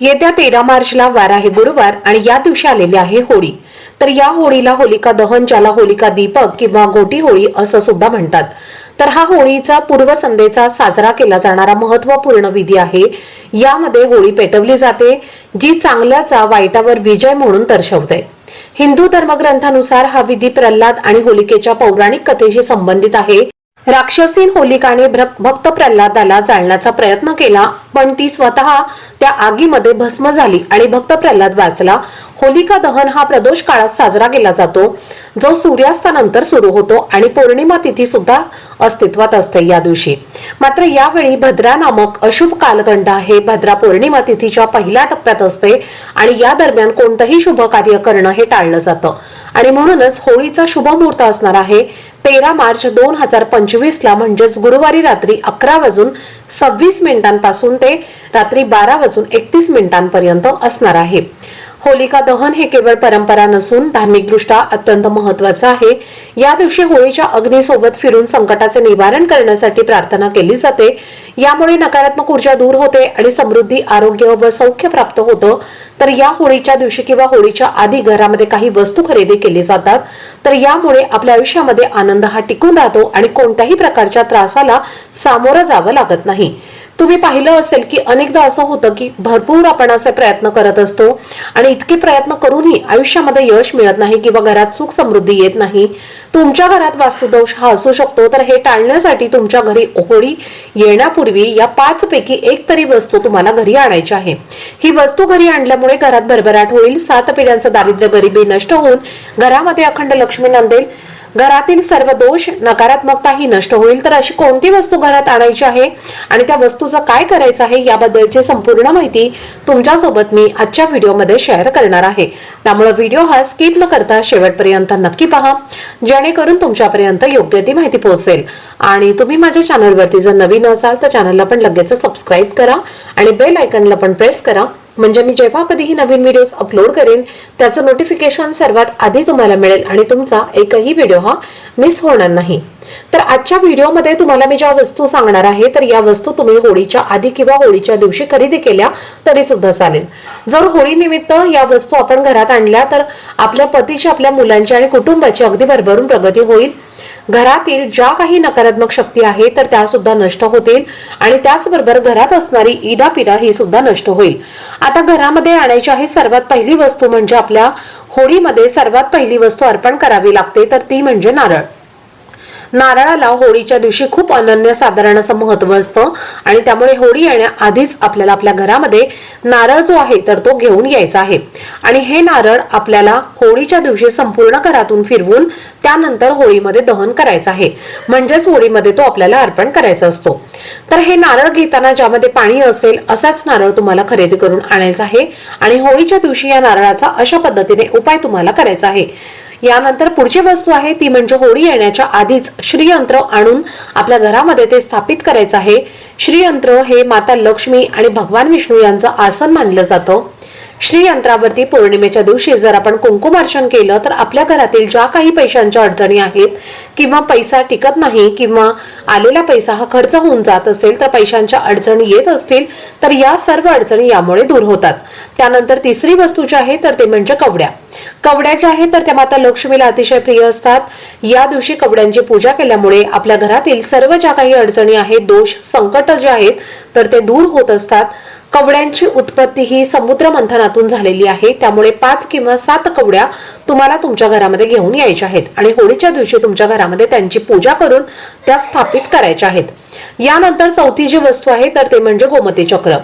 येत्या तेरा मार्चला वार आहे गुरुवार आणि या दिवशी आलेली आहे होळी. तर या होळीला होलिका दहन ज्याला होलिका दीपक किंवा गोटी होळी असं सुद्धा म्हणतात. तर हा होळीचा पूर्वसंध्येचा साजरा केला जाणारा महत्त्वपूर्ण विधी आहे. यामध्ये होळी पेटवली जाते जी चांगल्याचा वाईटावर विजय म्हणून दर्शवते. हिंदू धर्मग्रंथानुसार हा विधी प्रल्हाद आणि होलिकेच्या पौराणिक कथेशी संबंधित आहे. राक्षसीन होलिकाने भक्त प्रल्हादाला जाळण्याचा प्रयत्न केला पण ती स्वतः त्या आगीमध्ये भस्म झाली आणि भक्त प्रल्हाद वाचला. होलिका दहन हा प्रदोष काळात साजरा केला जातो जो सूर्यास्तानंतर सुरू होतो आणि पौर्णिमा तिथी सुद्धा अस्तित्वात असते या दिवशी. मात्र यावेळी भद्रा नामक अशुभ कालखंड आहे भद्रा पौर्णिमा तिथीच्या पहिल्या टप्प्यात असते आणि या दरम्यान कोणतंही शुभ कार्य करणं हे टाळलं जातं. आणि म्हणूनच होळीचा शुभ मुहूर्त असणार आहे तेरा मार्च दोन हजार पंचवीस ला म्हणजेच गुरुवारी रात्री अकरा वाजून सव्वीस मिनिटांपासून ते रात्री बारा वाजून एकतीस मिनिटांपर्यंत असणार आहे. होलिका दहन हे केवळ परंपरा नसून धार्मिकदृष्ट्या अत्यंत महत्वाचं आहे. या दिवशी होळीच्या अग्नीसोबत फिरून संकटाचे निवारण करण्यासाठी प्रार्थना केली जाते. यामुळे नकारात्मक ऊर्जा दूर होते आणि समृद्धी आरोग्य व सौख्य प्राप्त होतं. तर या होळीच्या दिवशी किंवा होळीच्या आधी घरामध्ये काही वस्तू खरेदी केली जातात. तर यामुळे आपल्या आयुष्यामध्ये आनंद हा टिकून राहतो आणि कोणत्याही प्रकारच्या त्रासाला सामोरं जावं लागत नाही. तुम्ही पाहिलं असेल की अनेकदा असं होतं की भरपूर आपण असे प्रयत्न करत असतो आणि इतके प्रयत्न करूनही आयुष्यामध्ये यश मिळत नाही किंवा घरात सुख समृद्धी येत नाही. तुमच्या घरात वास्तुदोष हा असू शकतो तर हे टाळण्यासाठी तुमच्या घरी होळी येण्यापूर्वी या पाच पैकी एक तरी वस्तू तुम्हाला घरी आणायची आहे. ही वस्तू घरी आणल्यामुळे घरात भरभराट होईल सात पिढ्यांचं दारिद्र्य गरिबी नष्ट होऊन घरामध्ये अखंड लक्ष्मी नांदेल घरातील सर्व दोष नकारात्मकता ही नष्ट होईल. तर अशी कोणती वस्तू घरात आणायची आहे? आणि त्या वस्तूचं काय करायचं आहे? याबद्दलची संपूर्ण माहिती तुमच्यासोबत मी आजच्या व्हिडिओमध्ये शेअर करणार आहे. त्यामुळे व्हिडिओ हा स्किप न करता शेवटपर्यंत नक्की पहा. जेणेकरून तुमच्यापर्यंत योग्य ती माहिती पोहोचेल. आणि तुम्ही माझ्या चॅनलवरती जर नवीन असाल तर चॅनलला पण लगेच सबस्क्राईब करा आणि बेल आयकनला पण प्रेस करा. म्हणजे मी जेव्हा कधीही नवीन व्हिडिओज अपलोड करेन त्याचं नोटिफिकेशन सर्वात आधी तुम्हाला मिळेल आणि तुमचा एकही व्हिडिओ हा मिस होणार नाही. तर आजच्या व्हिडिओमध्ये तुम्हाला मी ज्या वस्तू सांगणार आहे तर या वस्तू तुम्ही होळीच्या आधी किंवा होळीच्या दिवशी खरेदी केल्या तरी सुद्धा चालेल. जर होळी निमित्त या वस्तू आपण घरात आणल्या तर आपल्या पतीची आपल्या मुलांची आणि कुटुंबाची अगदी भरभरून प्रगती होईल. घरातील ज्या काही नकारात्मक शक्ती आहे तर त्या सुद्धा नष्ट होतील आणि त्याचबरोबर घरात असणारी इडापिडा ही सुद्धा नष्ट होईल. आता घरामध्ये आणायची आहे सर्वात पहिली वस्तू म्हणजे आपल्या होळीमध्ये सर्वात पहिली वस्तू अर्पण करावी लागते तर ती म्हणजे नारळ. नारळाला होळीच्या दिवशी खूप अनन्य साधारण असं महत्त्व असतं. आणि त्यामुळे होळी येण्याआधीच आपल्याला आपल्या घरामध्ये नारळ जो आहे तर तो घेऊन यायचा आहे. आणि हे नारळ आपल्याला होळीच्या दिवशी संपूर्ण घरातून फिरवून त्यानंतर होळीमध्ये दहन करायचं आहे. म्हणजेच होळीमध्ये तो आपल्याला अर्पण करायचा असतो. तर हे नारळ घेताना ज्यामध्ये पाणी असेल असाच नारळ तुम्हाला खरेदी करून आणायचा आहे. आणि होळीच्या दिवशी या नारळाचा अशा पद्धतीने उपाय तुम्हाला करायचा आहे. यानंतर पुढची वस्तू आहे ती म्हणजे होळी येण्याच्या आधीच श्रीयंत्र आणून आपल्या घरामध्ये ते स्थापित करायचं आहे. श्रीयंत्र हे माता लक्ष्मी आणि भगवान विष्णू यांचं आसन मानलं जातं. श्रीयंत्रावरती पौर्णिमेच्या दिवशी जर आपण कुंकुमार्चन केलं तर आपल्या घरातील ज्या काही पैशांच्या अडचणी आहेत किंवा पैसा टिकत नाही किंवा आलेला पैसा हा खर्च होऊन जात असेल तर पैशांच्या अडचणी येत असतील तर या सर्व अडचणी यामुळे दूर होतात. त्यानंतर तिसरी वस्तू जी आहे तर ते म्हणजे कवड्या. कवड्या ज्या आहेत तर त्या माता लक्ष्मीला अतिशय प्रिय असतात. या दिवशी कवड्यांची पूजा केल्यामुळे आपल्या घरातील सर्व ज्या काही अडचणी आहेत दोष संकट जे आहेत तर ते दूर होत असतात. कवड्यांची उत्पत्ती ही समुद्र मंथनातून झालेली आहे. त्यामुळे पाच किंवा सात कवड्या तुम्हाला तुमच्या घरामध्ये घेऊन यायच्या आहेत आणि होळीच्या दिवशी तुमच्या घरामध्ये त्यांची पूजा करून त्या स्थापित करायच्या आहेत. यानंतर चौथी जी वस्तू आहे तर ते म्हणजे गोमती चक्र.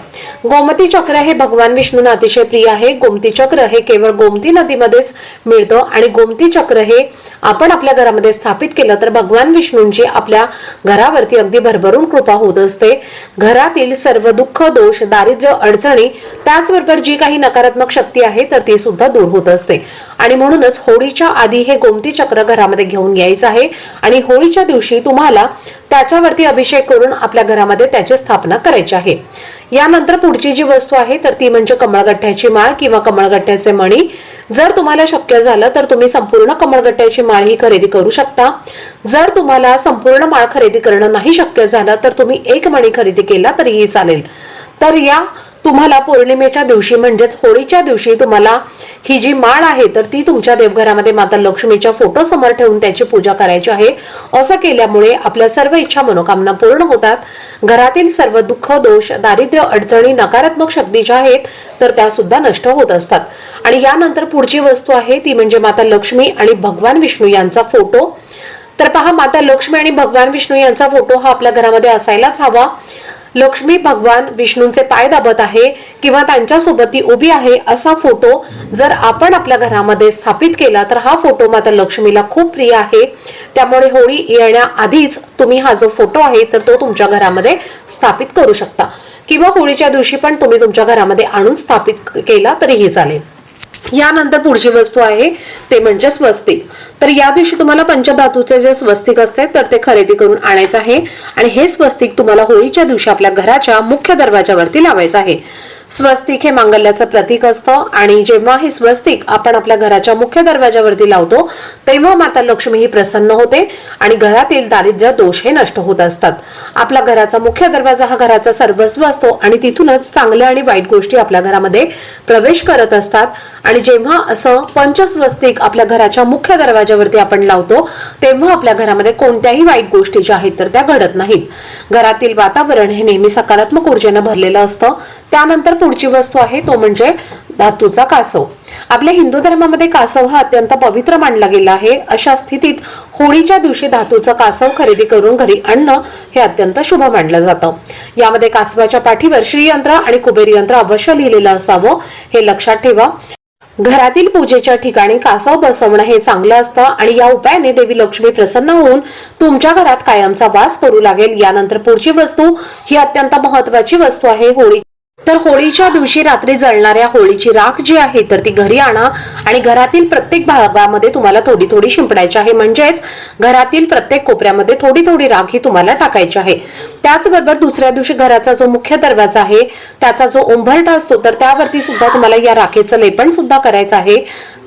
गोमती चक्र हे भगवान विष्णूंना अतिशय प्रिय आहे. गोमती चक्र हे केवळ गोमती नदीमध्येच मिळतं आणि गोमती चक्र हे आपण आपल्या घरामध्ये स्थापित केलं तर भगवान विष्णूंची आपल्या घरावरती अगदी भरभरून कृपा होत असते. घरातील सर्व दुःख दोष दारिद्र्य दारिद्र्य अडचणी त्याचबरोबर जी काही नकारात्मक शक्ती आहे तर ती सुद्धा दूर होत असते. आणि म्हणूनच होळीच्या आधी हे गोमती चक्र घरामध्ये घेऊन यायचं आहे. आणि होळीच्या दिवशी तुम्हाला त्याच्यावरती अभिषेक करून आपल्या घरामध्ये त्याची स्थापना करायची आहे. यानंतर पुढची जी वस्तू आहे तर ती म्हणजे कमळगठ्ठ्याची माळ किंवा कमळगठ्ठ्याचे मणी. जर तुम्हाला शक्य झालं तर तुम्ही संपूर्ण कमळगट्ट्याची माळ ही खरेदी करू शकता. जर तुम्हाला संपूर्ण माळ खरेदी करणं नाही शक्य झालं तर तुम्ही एक मणी खरेदी केला तरीही चालेल. तर या तुम्हाला पौर्णिमेच्या दिवशी म्हणजेच होळीच्या दिवशी तुम्हाला ही जी माळ आहे तर ती तुमच्या देवघरामध्ये माता लक्ष्मीच्या फोटो समोर ठेवून त्याची पूजा करायची आहे. असं केल्यामुळे आपल्या सर्व इच्छा मनोकामना पूर्ण होतात. घरातील सर्व दुःख दोष दारिद्र्य अडचणी नकारात्मक शक्ती ज्या आहेत तर त्या सुद्धा नष्ट होत असतात. आणि यानंतर पुढची वस्तू आहे ती म्हणजे माता लक्ष्मी आणि भगवान विष्णू यांचा फोटो. तर पहा माता लक्ष्मी आणि भगवान विष्णू यांचा फोटो हा आपल्या घरामध्ये असायलाच हवा. लक्ष्मी भगवान विष्णूंचे पाय दाबत आहे किंवा त्यांच्यासोबत ती उभी आहे असा फोटो जर आपण आपल्या घरामध्ये स्थापित केला तर हा फोटो माता लक्ष्मीला खूप प्रिय आहे. त्यामुळे होळी येण्याआधीच तुम्ही हा जो फोटो आहे तर तो तुमच्या घरामध्ये स्थापित करू शकता. किंवा होळीच्या दिवशी पण तुम्ही तुमच्या घरामध्ये आणून स्थापित केला तरीही चालेल. यानंतर पुढची वस्तू आहे ते म्हणजे स्वस्तिक. तर या दिवशी तुम्हाला पंचधातूचे जे स्वस्तिक असते तर ते खरेदी करून आणायचं आहे. आणि हे स्वस्तिक तुम्हाला होळीच्या दिवशी आपल्या घराच्या मुख्य दरवाजावरती लावायचं आहे. स्वस्तिक हे मांगल्याचं प्रतीक असतं. आणि जेव्हा हे स्वस्तिक आपण आपल्या घराच्या मुख्य दरवाजावरती लावतो तेव्हा माता लक्ष्मी ही प्रसन्न होते आणि घरातील दारिद्र्य दोष हे नष्ट होत असतात. आपला घराचा मुख्य दरवाजा हा घराचा सर्वस्व असतो आणि तिथूनच चांगल्या आणि वाईट गोष्टी आपल्या घरामध्ये प्रवेश करत असतात. आणि जेव्हा असं पंचस्वस्तिक आपल्या घराच्या मुख्य दरवाजावरती आपण लावतो तेव्हा आपल्या घरामध्ये कोणत्याही वाईट गोष्टी ज्या आहेत तर त्या घडत नाहीत. घरातील वातावरण हे नेहमी सकारात्मक ऊर्जेनं भरलेलं असतं. त्यानंतर पुढची वस्तू आहे तो म्हणजे धातूचा कासव. आपल्या हिंदू धर्मामध्ये कासव हा अत्यंत पवित्र मानला गेला आहे. अशा स्थितीत होळीच्या दिवशी धातूचा कासव खरेदी करून घरी आणणं हे अत्यंत शुभ मानलं जातं. यामध्ये कासवाच्या पाठीवर श्रीयंत्र आणि कुबेर यंत्र अवश्य लिहिलेलं असावं हे लक्षात ठेवा. घरातील पूजेच्या ठिकाणी कासव बसवणं हे चांगलं असतं आणि या उपायाने देवी लक्ष्मी प्रसन्न होऊन तुमच्या घरात कायमचा वास करू लागेल. यानंतर पुढची वस्तू ही अत्यंत महत्वाची वस्तू आहे. होळी तर होळीच्या दिवशी रात्री जळणाऱ्या होळीची राख जी आहे तर ती घरी आणा आणि घरातील प्रत्येक भागामध्ये तुम्हाला थोडी थोडी शिंपडायची आहे. म्हणजेच घरातील प्रत्येक कोपऱ्यामध्ये थोडी थोडी राख ही तुम्हाला टाकायची आहे. त्याचबरोबर दुसऱ्या दिवशी घराचा जो मुख्य दरवाजा आहे त्याचा जो उंबरटा असतो तर त्यावरती सुद्धा तुम्हाला या राखेचं लेपण सुद्धा करायचं आहे.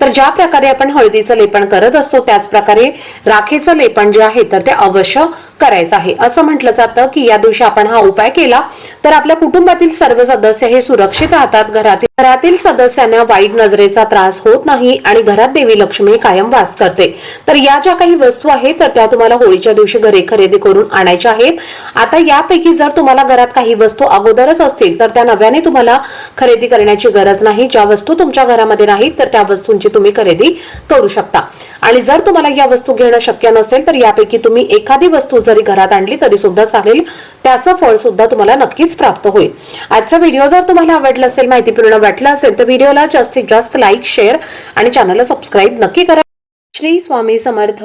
तर ज्या प्रकारे आपण हळदीचं लेपण करत असतो त्याच प्रकारे राखेचं लेपण जे आहे तर ते अवश्य करायचं आहे. असं म्हटलं जातं की या दिवशी आपण हा उपाय केला तर आपल्या कुटुंबातील सर्व सदस्य हे सुरक्षित राहतात. घरातील घरातील सदस्यांना वाईट नजरेचा त्रास होत नाही आणि घरात देवी लक्ष्मी कायम वास करते. तर या ज्या काही वस्तू आहेत तर त्या तुम्हाला होळीच्या दिवशी घरी खरेदी करून आणायच्या आहेत. आता यापैकी जर तुम्हाला घरात काही वस्तू अगोदरच असतील तर त्या नव्याने तुम्हाला खरेदी करण्याची गरज नाही. ज्या वस्तू तुमच्या घरामध्ये नाहीत तर त्या वस्तूंची तुम्ही खरेदी करू शकता. आणि जर तुम्हाला या वस्तू घेणं शक्य नसेल तर यापैकी तुम्ही एखादी वस्तू जरी घरात आणली तरी सुद्धा चालेल. त्याचं फळ सुद्धा तुम्हाला नक्कीच प्राप्त होईल. आजचा व्हिडिओ जर तुम्हाला आवडला असेल माहितीपूर्ण वाटला असेल तर व्हिडिओला जास्तीत जास्त लाईक शेअर आणि चॅनलला सबस्क्राईब नक्की करा. श्री स्वामी समर्थ.